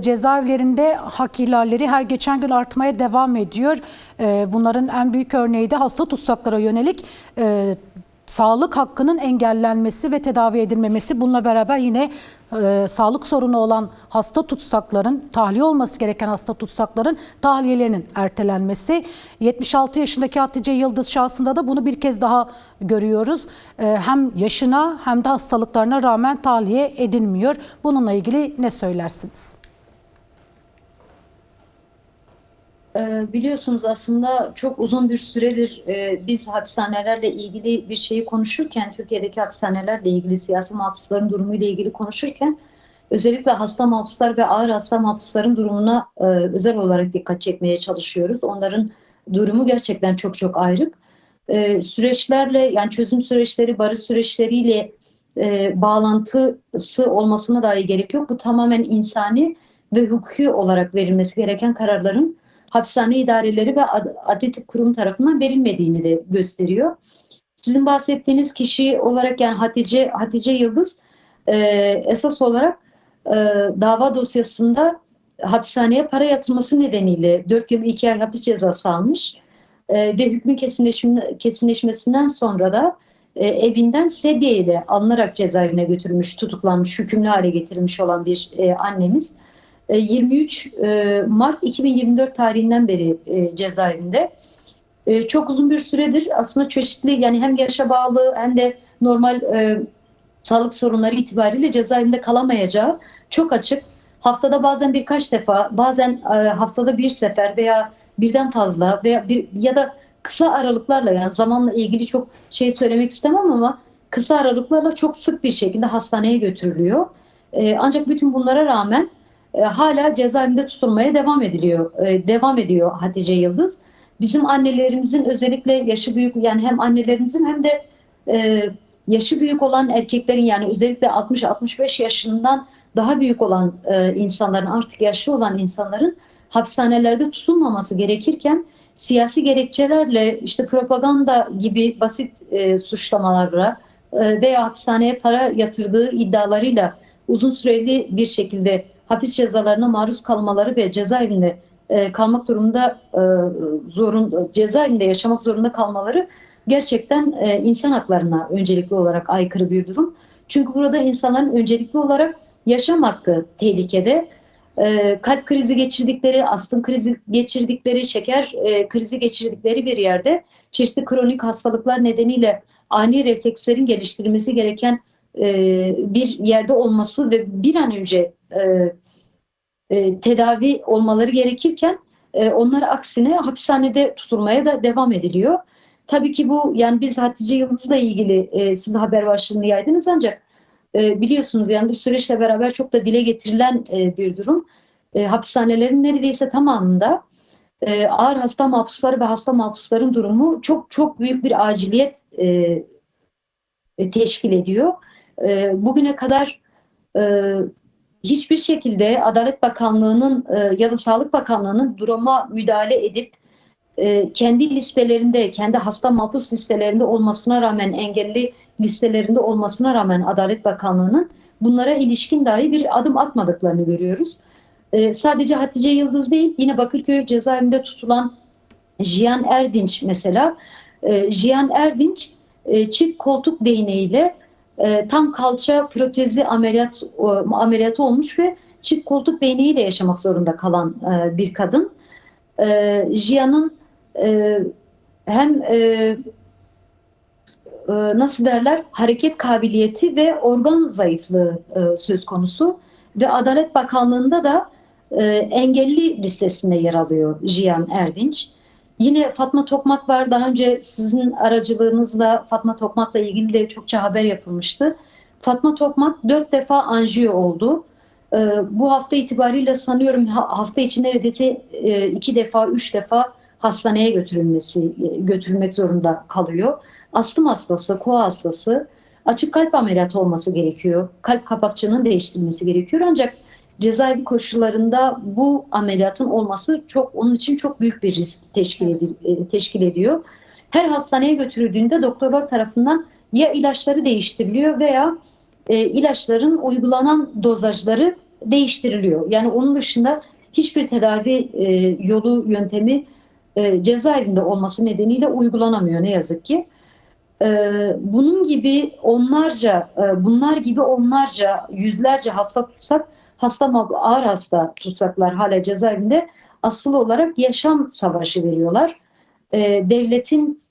Cezaevlerinde hak ihlalleri her geçen gün artmaya devam ediyor. Ee, Bunların en büyük örneği de hasta tutsaklara yönelik e, sağlık hakkının engellenmesi ve tedavi edilmemesi. Bununla beraber yine e, sağlık sorunu olan hasta tutsakların, tahliye olması gereken hasta tutsakların tahliyelerinin ertelenmesi. 76 yaşındaki Hatice Yıldız şahsında da bunu bir kez daha görüyoruz. E, hem yaşına hem de hastalıklarına rağmen tahliye edilmiyor. Bununla ilgili ne söylersiniz? Ee, Biliyorsunuz aslında çok uzun bir süredir e, biz hapishanelerle ilgili bir şeyi konuşurken, Türkiye'deki hapishanelerle ilgili siyasi mahpusların durumuyla ilgili konuşurken özellikle hasta mahpuslar ve ağır hasta mahpusların durumuna e, özel olarak dikkat çekmeye çalışıyoruz. Onların durumu gerçekten çok çok ayrık. E, Süreçlerle yani çözüm süreçleri, barış süreçleriyle e, bağlantısı olmasına dahi gerek yok. Bu tamamen insani ve hukuki olarak verilmesi gereken kararların hapishane idareleri ve ad- adli kurum tarafından verilmediğini de gösteriyor. Sizin bahsettiğiniz kişi olarak yani Hatice Hatice Yıldız e, esas olarak e, dava dosyasında hapishaneye para yatırması nedeniyle 4 yıl 2 ay hapis cezası almış E, ve hükmün kesinleşme, kesinleşmesinden sonra da e, evinden sedyeyle alınarak cezaevine götürülmüş, tutuklanmış, hükümlü hale getirilmiş olan bir e, annemiz. E, 23 e, Mart 2024 tarihinden beri e, cezaevinde. E, Çok uzun bir süredir aslında çeşitli yani hem yaşa bağlı hem de normal e, sağlık sorunları itibariyle cezaevinde kalamayacağı çok açık. Haftada bazen birkaç defa, bazen e, haftada bir sefer veya birden fazla veya bir ya da kısa aralıklarla yani zamanla ilgili çok şey söylemek istemem ama kısa aralıklarla çok sık bir şekilde hastaneye götürülüyor. E, ancak bütün bunlara rağmen e, hala cezaevinde tutulmaya devam ediliyor. E, devam ediyor Hatice Yıldız. Bizim annelerimizin özellikle yaşı büyük yani hem annelerimizin hem de e, yaşı büyük olan erkeklerin yani özellikle 60-65 yaşından daha büyük olan e, insanların artık yaşlı olan insanların hapishanelerde tutulmaması gerekirken siyasi gerekçelerle işte propaganda gibi basit e, suçlamalarla e, veya hapishaneye para yatırdığı iddialarıyla uzun süreli bir şekilde hapis cezalarına maruz kalmaları ve cezaevinde e, kalmak durumunda e, zorun cezaevinde yaşamak zorunda kalmaları gerçekten e, insan haklarına öncelikli olarak aykırı bir durum. Çünkü burada insanların öncelikli olarak yaşam hakkı tehlikede. E, kalp krizi geçirdikleri, astım krizi geçirdikleri, şeker e, krizi geçirdikleri bir yerde çeşitli kronik hastalıklar nedeniyle ani reflekslerin geliştirilmesi gereken e, bir yerde olması ve bir an önce e, e, tedavi olmaları gerekirken e, onlar aksine hapishanede tutulmaya da devam ediliyor. Tabii ki bu yani biz Hatice Yıldız'la ilgili e, siz haber başlığını yaydınız ancak e, biliyorsunuz yani bu süreçle beraber çok da dile getirilen e, bir durum. E, hapishanelerin neredeyse tamamında e, ağır hasta mahpusları ve hasta mahpusların durumu çok çok büyük bir aciliyet e, e, teşkil ediyor. E, bugüne kadar e, hiçbir şekilde Adalet Bakanlığı'nın e, ya da Sağlık Bakanlığı'nın duruma müdahale edip e, kendi listelerinde, kendi hasta mahpus listelerinde olmasına rağmen, engelli listelerinde olmasına rağmen Adalet Bakanlığı'nın bunlara ilişkin dahi bir adım atmadıklarını görüyoruz. E, sadece Hatice Yıldız değil, yine Bakırköy cezaevinde tutulan Jiyan Erdinç mesela. E, Jiyan Erdinç e, çift koltuk değneğiyle e, tam kalça protezi ameliyat o, ameliyatı olmuş ve çift koltuk değneğiyle yaşamak zorunda kalan e, bir kadın. E, Jiyan'ın e, hem e, e, nasıl derler hareket kabiliyeti ve organ zayıflığı e, söz konusu ve Adalet Bakanlığı'nda da e, engelli listesinde yer alıyor Jiyan Erdinç. Yine Fatma Tokmak var. Daha önce sizin aracılığınızla Fatma Tokmak'la ilgili de çokça haber yapılmıştı. Fatma Tokmak dört defa anjiyo oldu. Ee, bu hafta itibariyle sanıyorum ha- hafta içi neredeyse e, iki defa, üç defa hastaneye götürülmesi e, götürülmek zorunda kalıyor. Astım hastası, koa hastası, açık kalp ameliyatı olması gerekiyor. Kalp kapakçığının değiştirilmesi gerekiyor. Ancak cezaevi koşullarında bu ameliyatın olması çok onun için çok büyük bir risk teşkil, edi- e, teşkil ediyor. Her hastaneye götürüldüğünde doktorlar tarafından ya ilaçları değiştiriliyor veya e, ilaçların uygulanan dozajları değiştiriliyor. Yani onun dışında hiçbir tedavi e, yolu, yöntemi e, cezaevinde olması nedeniyle uygulanamıyor ne yazık ki. E, bunun gibi onlarca, e, bunlar gibi onlarca, yüzlerce hasta tutsak, hasta ağır hasta tutsaklar hala cezaevinde asıl olarak yaşam savaşı veriyorlar. E, devletin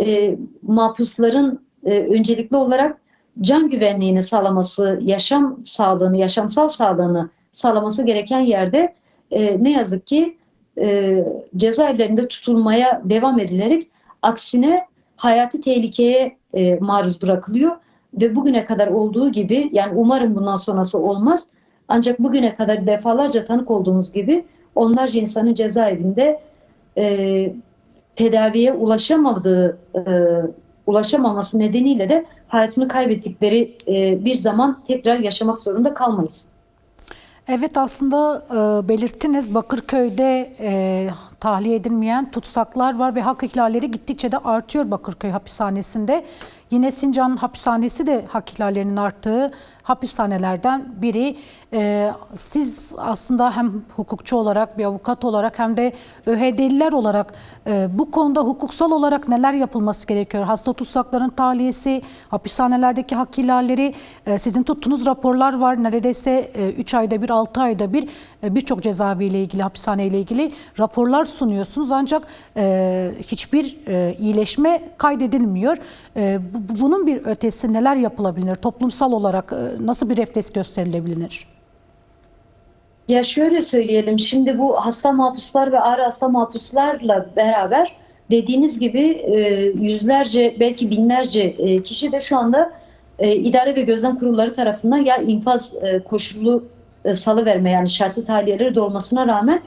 e, mahpusların e, öncelikli olarak can güvenliğini sağlaması, yaşam sağlığını, yaşamsal sağlığını sağlaması gereken yerde e, ne yazık ki e, cezaevlerinde tutulmaya devam edilerek aksine hayati tehlikeye e, maruz bırakılıyor ve bugüne kadar olduğu gibi yani umarım bundan sonrası olmaz ancak bugüne kadar defalarca tanık olduğumuz gibi onlarca insanın cezaevinde e, tedaviye ulaşamadığı e, ulaşamaması nedeniyle de hayatını kaybettikleri e, bir zaman tekrar yaşamak zorunda kalmayız. Evet aslında e, belirttiniz Bakırköy'de e, tahliye edilmeyen tutsaklar var ve hak ihlalleri gittikçe de artıyor Bakırköy hapishanesinde. Yine Sincan hapishanesi de hak ihlallerinin arttığı hapishanelerden biri. E, siz aslında hem hukukçu olarak bir avukat olarak hem de ÖHD'liler olarak e, bu konuda hukuksal olarak neler yapılması gerekiyor? Hasta tutsakların tahliyesi, hapishanelerdeki hak ihlalleri, e, sizin tuttuğunuz raporlar var. Neredeyse 3 ayda bir, 6 ayda bir e, birçok cezaevi ile ilgili, hapishane ile ilgili raporlar sunuyorsunuz. Ancak e, hiçbir e, iyileşme kaydedilmiyor. E, bu- bunun bir ötesi neler yapılabilir? Toplumsal olarak e, nasıl bir refleks gösterilebilir? Ya şöyle söyleyelim, şimdi bu hasta mahpuslar ve ağır hasta mahpuslarla beraber dediğiniz gibi e, yüzlerce belki binlerce e, kişi de şu anda e, idare ve gözlem kurulları tarafından ya infaz e, koşullu e, salıverme yani şartlı tahliyeleri de olmasına rağmen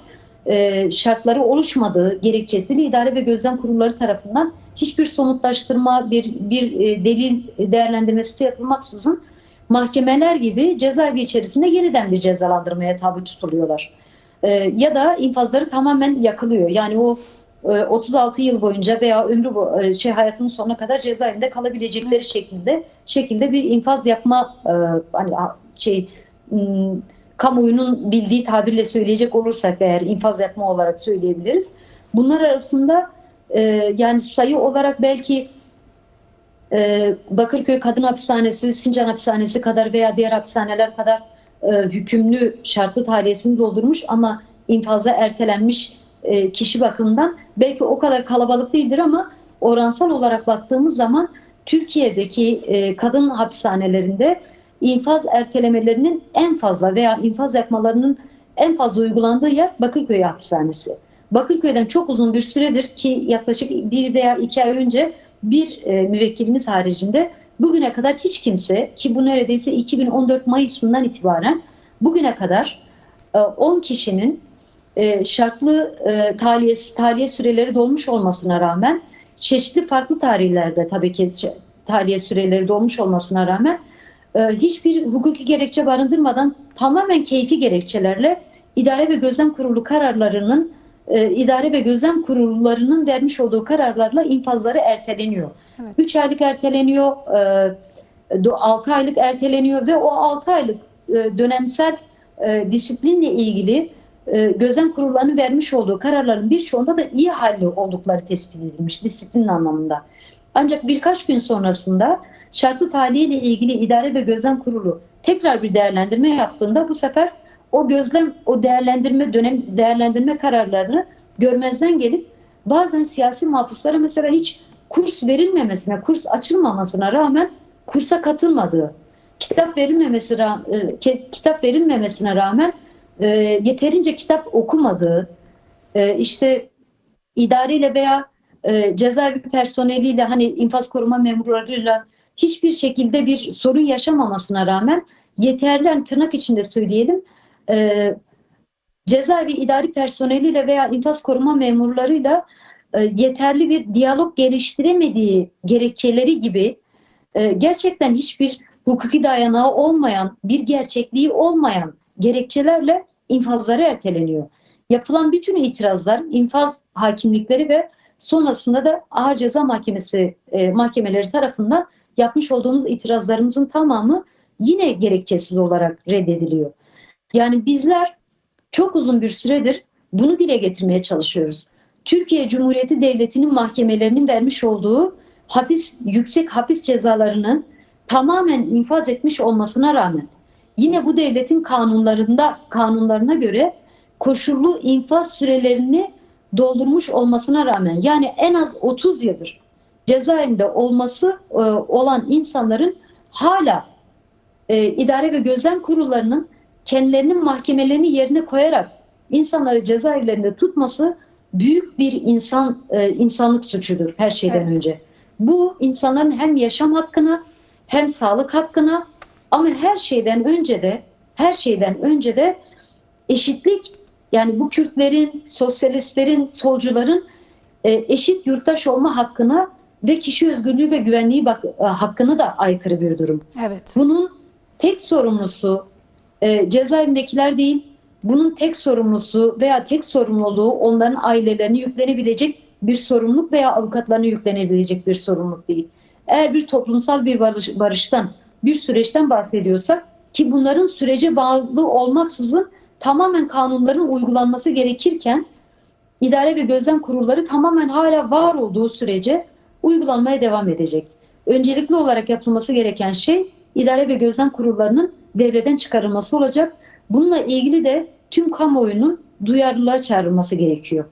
e, şartları oluşmadığı gerekçesiyle idare ve gözlem kurulları tarafından hiçbir somutlaştırma, bir, bir e, delil değerlendirmesi yapılmaksızın mahkemeler gibi cezaevi içerisinde yeniden bir cezalandırmaya tabi tutuluyorlar. Ee, ya da infazları tamamen yakılıyor. Yani o e, 36 yıl boyunca veya ömrü bo- e, şey hayatının sonuna kadar cezaevinde kalabilecekleri şeklinde şekilde bir infaz yapma e, hani şey kamuoyunun bildiği tabirle söyleyecek olursak eğer infaz yapma olarak söyleyebiliriz. Bunlar arasında e, yani sayı olarak belki e, Bakırköy Kadın Hapishanesi, Sincan Hapishanesi kadar veya diğer hapishaneler kadar e, hükümlü şartlı tahliyesini doldurmuş ama infaza ertelenmiş e, kişi bakımından belki o kadar kalabalık değildir ama oransal olarak baktığımız zaman Türkiye'deki e, kadın hapishanelerinde infaz ertelemelerinin en fazla veya infaz yapmalarının en fazla uygulandığı yer Bakırköy Hapishanesi. Bakırköy'den çok uzun bir süredir ki yaklaşık bir veya iki ay önce bir e, müvekkilimiz haricinde bugüne kadar hiç kimse ki bu neredeyse 2014 Mayıs'ından itibaren bugüne kadar e, 10 kişinin e, şartlı e, tahliye, tahliye süreleri dolmuş olmasına rağmen çeşitli farklı tarihlerde tabii ki tahliye süreleri dolmuş olmasına rağmen e, hiçbir hukuki gerekçe barındırmadan tamamen keyfi gerekçelerle idare ve gözlem kurulu kararlarının e, idare ve gözlem kurullarının vermiş olduğu kararlarla infazları erteleniyor. Evet. 3 aylık erteleniyor, 6 aylık erteleniyor ve o 6 aylık e, dönemsel e, disiplinle ilgili e, gözlem kurullarının vermiş olduğu kararların birçoğunda da iyi halli oldukları tespit edilmiş disiplin anlamında. Ancak birkaç gün sonrasında şartlı tahliye ile ilgili idare ve gözlem kurulu tekrar bir değerlendirme yaptığında bu sefer o gözlem, o değerlendirme dönem değerlendirme kararlarını görmezden gelip bazen siyasi mahpuslara mesela hiç kurs verilmemesine, kurs açılmamasına rağmen kursa katılmadığı, kitap verilmemesi ra- e, ke- kitap verilmemesine rağmen e, yeterince kitap okumadığı, e, işte idareyle veya e, cezaevi personeliyle hani infaz koruma memurlarıyla hiçbir şekilde bir sorun yaşamamasına rağmen yeterli hani tırnak içinde söyleyelim e, cezaevi idari personeliyle veya infaz koruma memurlarıyla e, yeterli bir diyalog geliştiremediği gerekçeleri gibi e, gerçekten hiçbir hukuki dayanağı olmayan, bir gerçekliği olmayan gerekçelerle infazları erteleniyor. Yapılan bütün itirazlar, infaz hakimlikleri ve sonrasında da Ağır Ceza Mahkemesi e, mahkemeleri tarafından yapmış olduğumuz itirazlarımızın tamamı yine gerekçesiz olarak reddediliyor. Yani bizler çok uzun bir süredir bunu dile getirmeye çalışıyoruz. Türkiye Cumhuriyeti Devleti'nin mahkemelerinin vermiş olduğu hapis yüksek hapis cezalarının tamamen infaz etmiş olmasına rağmen yine bu devletin kanunlarında kanunlarına göre koşullu infaz sürelerini doldurmuş olmasına rağmen yani en az 30 yıldır cezaevinde olması e, olan insanların hala e, idare ve gözlem kurullarının kendilerinin mahkemelerini yerine koyarak insanları cezaevlerinde tutması büyük bir insan e, insanlık suçudur her şeyden Evet. önce. Bu insanların hem yaşam hakkına hem sağlık hakkına ama her şeyden önce de her şeyden önce de eşitlik yani bu Kürtlerin, sosyalistlerin, solcuların e, eşit yurttaş olma hakkına ve kişi özgürlüğü ve güvenliği bak, e, hakkını da aykırı bir durum. Evet. Bunun tek sorumlusu e, cezaevindekiler değil, bunun tek sorumlusu veya tek sorumluluğu onların ailelerine yüklenebilecek bir sorumluluk veya avukatlarına yüklenebilecek bir sorumluluk değil. Eğer bir toplumsal bir barış, barıştan, bir süreçten bahsediyorsak ki bunların sürece bağlı olmaksızın tamamen kanunların uygulanması gerekirken idare ve gözlem kurulları tamamen hala var olduğu sürece uygulanmaya devam edecek. Öncelikli olarak yapılması gereken şey idare ve gözlem kurullarının devreden çıkarılması olacak. Bununla ilgili de tüm kamuoyunun duyarlılığa çağrılması gerekiyor.